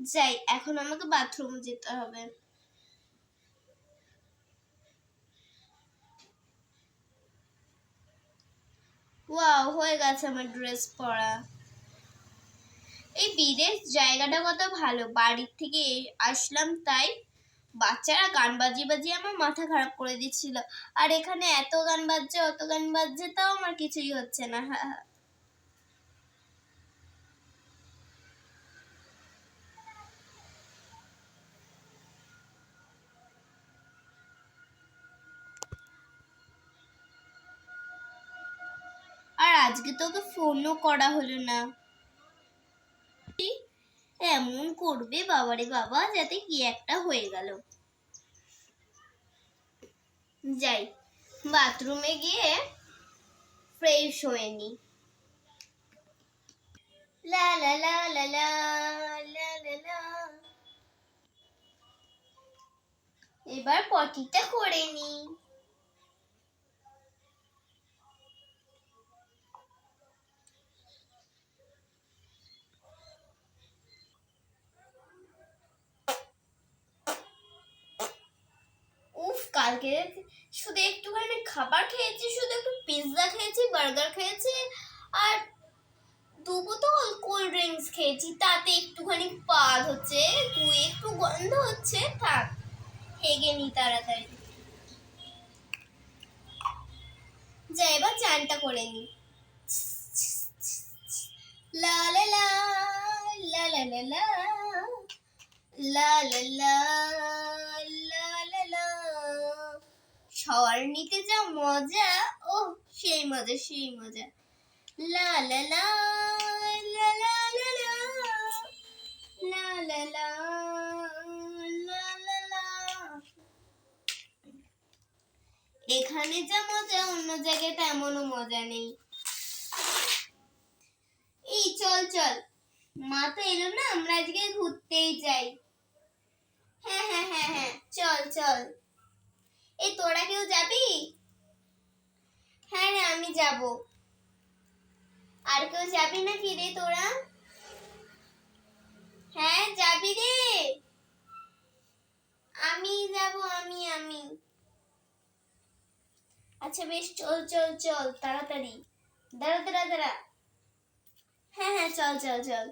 যাই, এখন আমাকে বাথরুম যেতে হবে। ওয়াও হয়ে গেছে আমার ড্রেস পরা। এই বিদেশ জায়গাটা কত ভালো। বাড়ির থেকে আসলাম তাই বাচ্চারা গান বাজিয়ে বাজিয়ে আমার মাথা খারাপ করে দিচ্ছিল। আর এখানে এত গান বাজছে, অত গান বাজছে, তাও আমার কিছুই হচ্ছে না। আর আজকে তো ওকে ফোনও করা হলো না। এমন করবে বাবারে বাবা যাতে কি একটা হয়ে গেল। যাই, বাথরুমে গিয়ে ফ্রেশ হয়ে নি। লা লা লা লা লা লা লা লা। এবার পটিটা করে নি। কালকে শুধু একটুখানি খাবার খেয়েছি, শুধু একটু পিৎজা খেয়েছি বার্গার খেয়েছি, আর দু বোতল কোল্ড ড্রিঙ্কস খেয়েছি। তাতে একটুখানি পাদ হচ্ছে তুই একটু গন্ধ হচ্ছে, থাক, হেগে নি তাড়াতাড়ি। যা, এবার চানটা করে নি। লা লা লা লা লা লা লা লা। শাওয়ার নিতে যা মজা ও সেই মজা সেই মজা লা লা লা লা লা লা লা লা লা এখানে যা মজা অন্য জায়গায় তেমনও মজা নেই এই চল চল মা তো এলো না আমরা আজকে ঘুরতেই যাই হ্যাঁ হ্যাঁ হ্যাঁ হ্যাঁ চল চল এই তোরা কেউ যাবি? হ্যাঁ রে, আমি যাব। আর কেউ যাবি না কি রে তোরা? হ্যাঁ যাবি রে। আমি যাব, আমি আমি। আচ্ছা বেশ, চল চল চল, তাড়াতাড়ি। দাঁড়া দাঁড়া দাঁড়া। হ্যাঁ হ্যাঁ চল চল চল।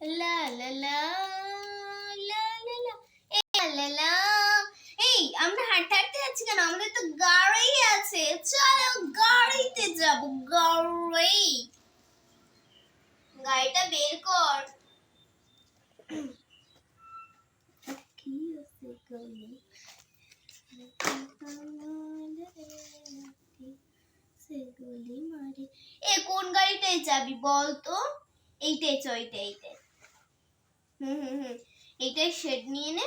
লা লা লা লা লা লা লা লা। এই আমরা হাঁটতে হাঁটতে যাচ্ছি কেন? আমাদের তো গাড়ি আছে। চলো গাড়িতে যাব গাড়ি। গাড়িটা বের কর। এ কোন গাড়িটায় যাবি বল তো? এইটাই চ এইটাই হুম হুম হুম। এইটাই শেড নিয়ে নে।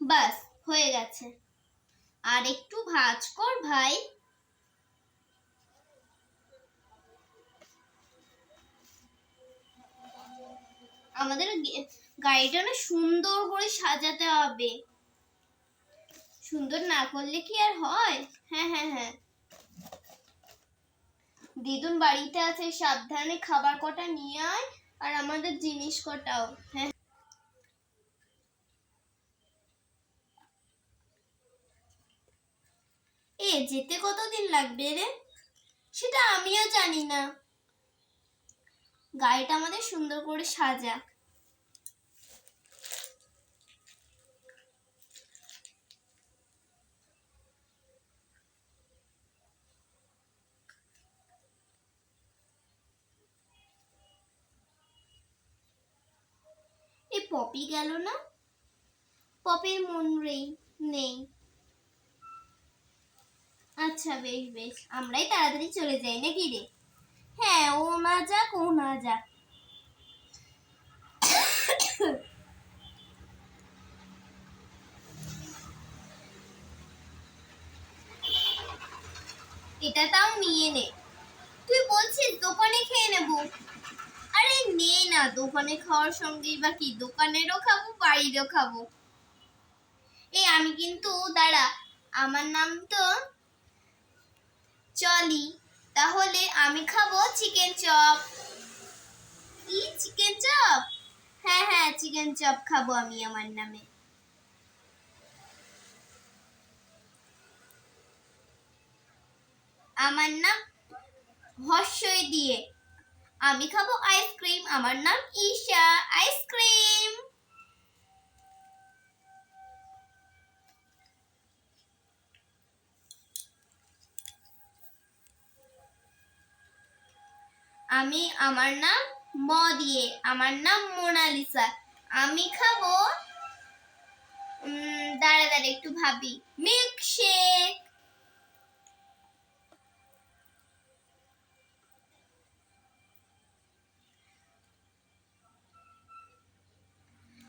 বাস হয়ে গেছে। আর একটু ভাজ কর ভাই। আমাদের গাড়িটা না সুন্দর করে সাজাতে হবে। সুন্দর না করলে কি আর হয়? হ্যাঁ হ্যাঁ হ্যাঁ। দিদুন বাড়িতে আছে, সাবধানে খাবার কটা নিয়ে আয় আর আমাদের জিনিস কটাও। হ্যাঁ। এ, যেতে কতদিন লাগবে রে? সেটা আমিও জানি না। গাড়িটা আমাদের সুন্দর করে সাজা। পপি গেল না? পপির মন রেই নেই। আচ্ছা বেশ বেশ। আমরাই তাড়াতাড়ি চলে যাই নাকি রে? হ্যাঁ ও না যাক, ও না যাক। এটা তাও নিয়ে নে। তুই বলছিস দোকানে খেয়ে নেব। আরে নে না, দোকানে খাওয়ার সঙ্গেই বা কি? দোকানেরও খাব, বাড়িরও খাব। এই আমি কিন্তু, দাঁড়া, আমার নাম তো চলি। তাহলে আমি খাব চিকেন চপ কি চিকেন চপ হ্যাঁ হ্যাঁ চিকেন চপ খাব আমি আমার নামে। আমার নাম হর্ষই দিয়ে। আমি খাব আইসক্রিম আমার নাম ঈশা আইসক্রিম আমি, আমার নাম ম দিয়ে আমার নাম মোনালিসা। আমি খাব দাঁড়া দাঁড়া, একটু ভাবি। মিল্ক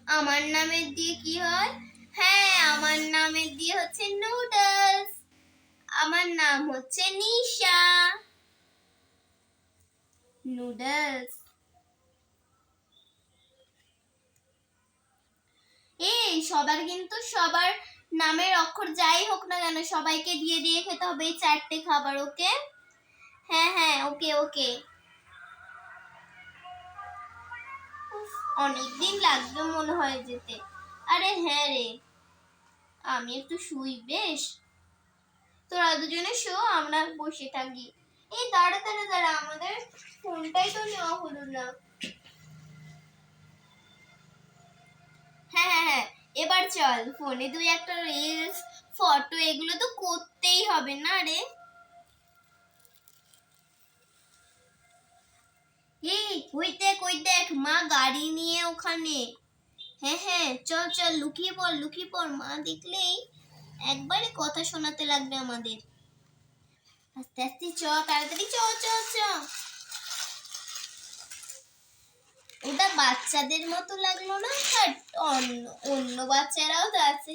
আমার নামের দিয়ে কি হয়? হ্যাঁ আমার নামের দিয়ে হচ্ছে নুডলস আমার নাম হচ্ছে নিশা। নুডলস এই, সবার কিন্তু সবার নামের অক্ষর যাই হোক না কেন, সবাইকে দিয়ে দিয়ে খেতে হবে এই চারটে খাবার, ওকে? হ্যাঁ হ্যাঁ ওকে ওকে। অনেকদিন লাগবে মনে হয় যেতে। আরে হ্যাঁ রে, আমি একটু শুই, বেশ। তোরা দুজনে শো, আমরা বসে থাকি। এই দাঁড়া দাঁড়া দাঁড়া, আমাদের ফোনটাই তো নেওয়া হলো না। হ্যাঁ হ্যাঁ হ্যাঁ এবার চল, ফোনে দুই একটা রিলস ফটো এগুলো তো করতেই হবে না রে। এই ওই দেখ ওই দেখ, মা গাড়ি নিয়ে ওখানে। হ্যাঁ হ্যাঁ চল চল, লুকিয়ে পড় লুকিয়ে পড়। মা দেখলেই একবারে কথা শোনাতে লাগবে আমাদের। আস্তে আস্তে চ, তাড়াতাড়ি চ চ চ। ওটা বাচ্চাদের মতো লাগল না? আর অন্য অন্য বাচ্চারাও তো আছে।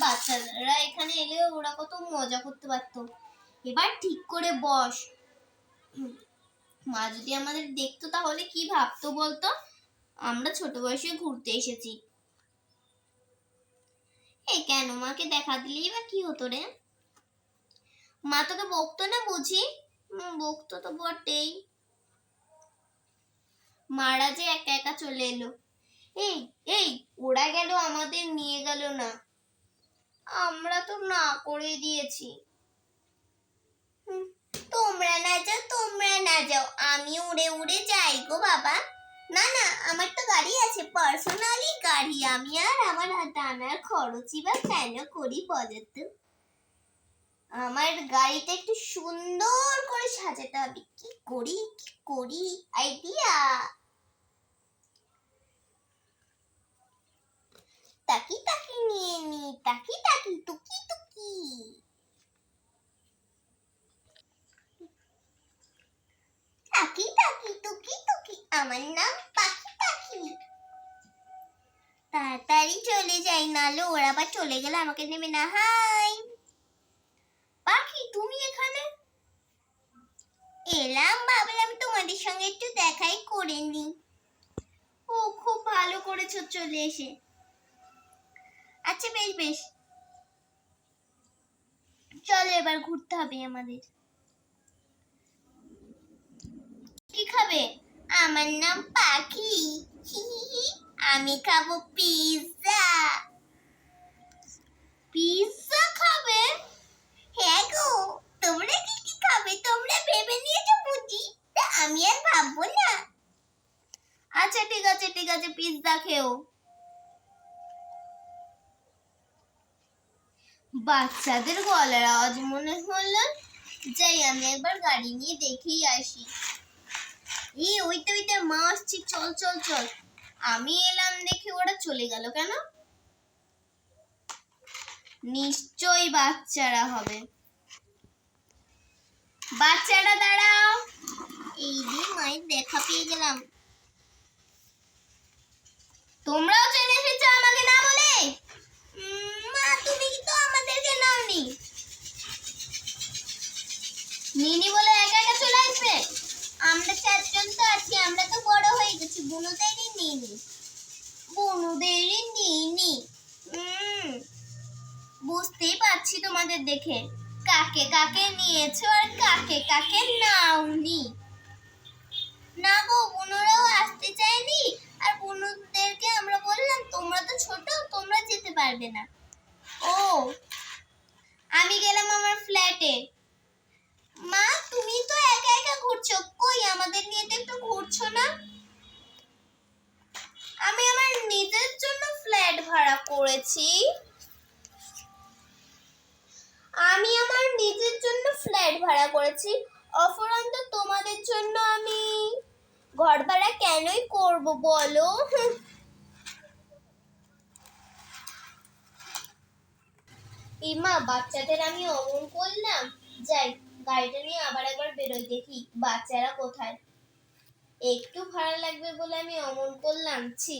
বাচ্চারা এখানে এলেও ওরা কত মজা করতে পারতো। এবার ঠিক করে বস। মা যদি আমাদের দেখতো তাহলে কি ভাবতো বলতো? আমরা ছোট বয়সে ঘুরতে এসেছি। এই কেন মাকে দেখা দিলেই বা কি হতো রে? মা তোকে বকতো না বুঝি? বকতো তো বটেই। মারা যে একা একা চলে এলো। এই এই ওরা গেল আমাদের নিয়ে গেল না। আমরা তো না করে দিয়েছি। হুম, তোমরা না যাও, তোমরা না যাও। আমি উড়ে উড়ে যাই গো বাবা। না না, আমার তো গাড়ি আছে। পার্সোনালি গাড়ি, আমি আর আমার টানার খরচই বা কেন করি বলতো আমার গাড়িটা একটু সুন্দর করে সাজাতে হবে। কি করি কি করি? আইডিয়া তাকি তাকি নিয়ে নি তাকি তাকি টুকি টুকি তাকি তাকি টুকি টুকি আমার নাম পাখি পাখি। তাড়াতাড়ি চলে যাই, নাহলে ওরা আবার চলে গেলে আমাকে নেবে না। হাই। পাখি, তুমি এখানে? এলাম ভাবলাম তোমাদের সঙ্গে একটু দেখাই করে নি ও, খুব ভালো করেছ চলে এসে। আচ্ছা বেশ বেশ। চলো এবার ঘুরতে হবে আমাদের। কি খাবে? আমার নাম পাখি। আমি খাব পিৎজা পিৎজা খাবে? হ্যাঁ গো, তোমরা কি কি খাবে? তোমরা ভেবে নিয়েছো বুঝি? তা আমি আর ভাববো না। আচ্ছা ঠিক আছে ঠিক আছে পিৎজা খেও। বাচ্চাদের গলার আওয়াজ মনে হলো, যাই আমি একবার গাড়ি নিয়ে দেখেই আসি। এই ওইটা ওইটা, মা আসছি, চল চল চল। আমি এলাম দেখে ওরা চলে গেল কেন? নিশ্চয়ই বাচ্চারা হবে। বাচ্চারা, দাঁড়াও। এই যে মায়ের দেখা পেয়ে গেলাম। তোমরাও চলে এসেছ আমাকে না বলে? মা, তুমি তো আমাদেরকে নাওনি নিচ্ছি বুনুদেরই নিয়ে নি। বুনুদেরই নিয়ে নি। উম, বুঝতেই পারছি তোমাদের দেখে। কাকে কাকে নিয়েছো আর কাকে কাকে নাওনি? না গো বুনুরাও আসতে চায়নি আর বুনুদেরকে আমরা বললাম তোমরা তো ছোট তোমরা যেতে পারবে না। ও আমি গেলাম আমার ফ্ল্যাটে মা, তুমি তো একা একা ঘুরছো। কই, আমাদের নিয়ে তো একটু ঘুরছো না? আমি আমার নিজের জন্য ফ্ল্যাট ভাড়া করেছি। আমি আমার নিজের জন্য ফ্ল্যাট ভাড়া করেছি। অফুরন্ত, তোমাদের জন্য আমি ঘর ভাড়া কেনই করব বলো। ইমা বাচ্চাদের আমি অমন করলাম? যাই গাড়িটা নিয়ে আবার একবার বেরোই দেখি, বাচ্চারা কোথায়? একটু ভাড়া লাগবে বলে আমি অমন করলাম, ছি।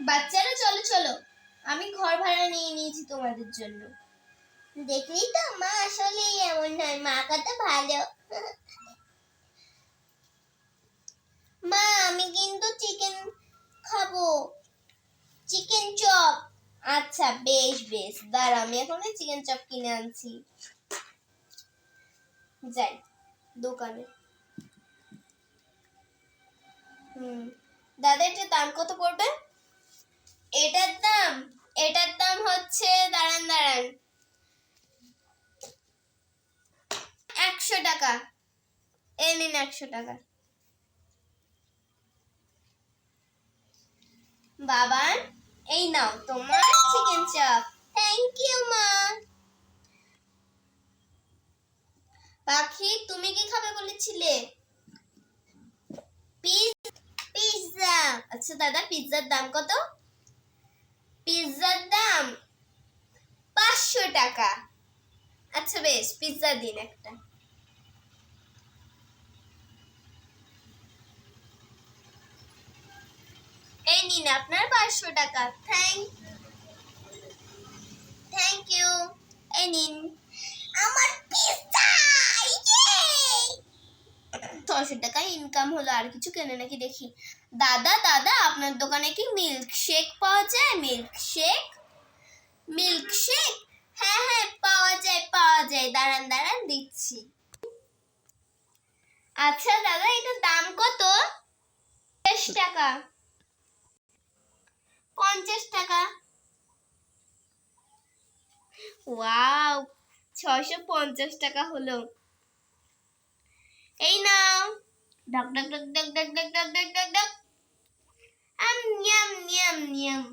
বাচ্চারা, চলো চলো। আমি ঘর ভাড়া নিয়ে নিয়েছি তোমাদের জন্য। দেখলি তো মা আসলে এমন নয়, মা কত ভালো। মা, আমি কিন্তু চিকেন খাব। চিকেন চপ আচ্ছা বেশ বেশ। দাঁড়া, আমি এখন চিকেন চপ কিনে আনছি। যাই, দোকানে। হুম। দাদা, এটার দাম কত পড়বে? এটার দাম এটার দাম হচ্ছে, দাঁড়ান দাঁড়ান। একশো টাকা। এ নিন একশো টাকা। বাবান এই নাও তোমার চিকেন চপ থ্যাংক ইউ মা। পাখি, তুমি কি খাবে বলেছিলে? পিৎজা আচ্ছা দাদা, পিৎজার দাম কত? পিৎজার দাম পাঁচশো টাকা। আচ্ছা বেশ, পিৎজা দিন একটা। নিন আপনার পাঁচশো টাকা। থ্যাংক থ্যাংক ইউ এই নিন। আমার ছশো টাকা ইনকাম হলো, আর কিছু কেনে নাকি দেখি। দাদা দাদা, আপনার দোকানে কি মিল্ক শেক পাওয়া যায়? মিল্ক শেক মিল্ক শেক হ্যাঁ হ্যাঁ পাওয়া যায় পাওয়া যায়। দাঁড়ান দাঁড়ান, দিচ্ছি। আচ্ছা দাদা, এটার দাম কত? পঞ্চাশ টাকা। পঞ্চাশ টাকা। ওয়াও, ছয়শো পঞ্চাশ টাকা হলো। এই নাও। ডাক ডাক ডাক ডাক ডাক ডাক ডাক ডাক ডাক ডাক। আম, নিয়াম নিয়াম নিয়াম।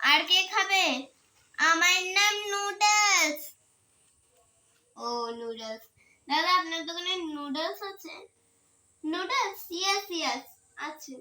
আর কে খাবে? আমার নাম নুডলস। ও নুডলস দাদা আপনার দোকানে নুডলস আছে? নুডলস ইয়েস ইয়াস আছে।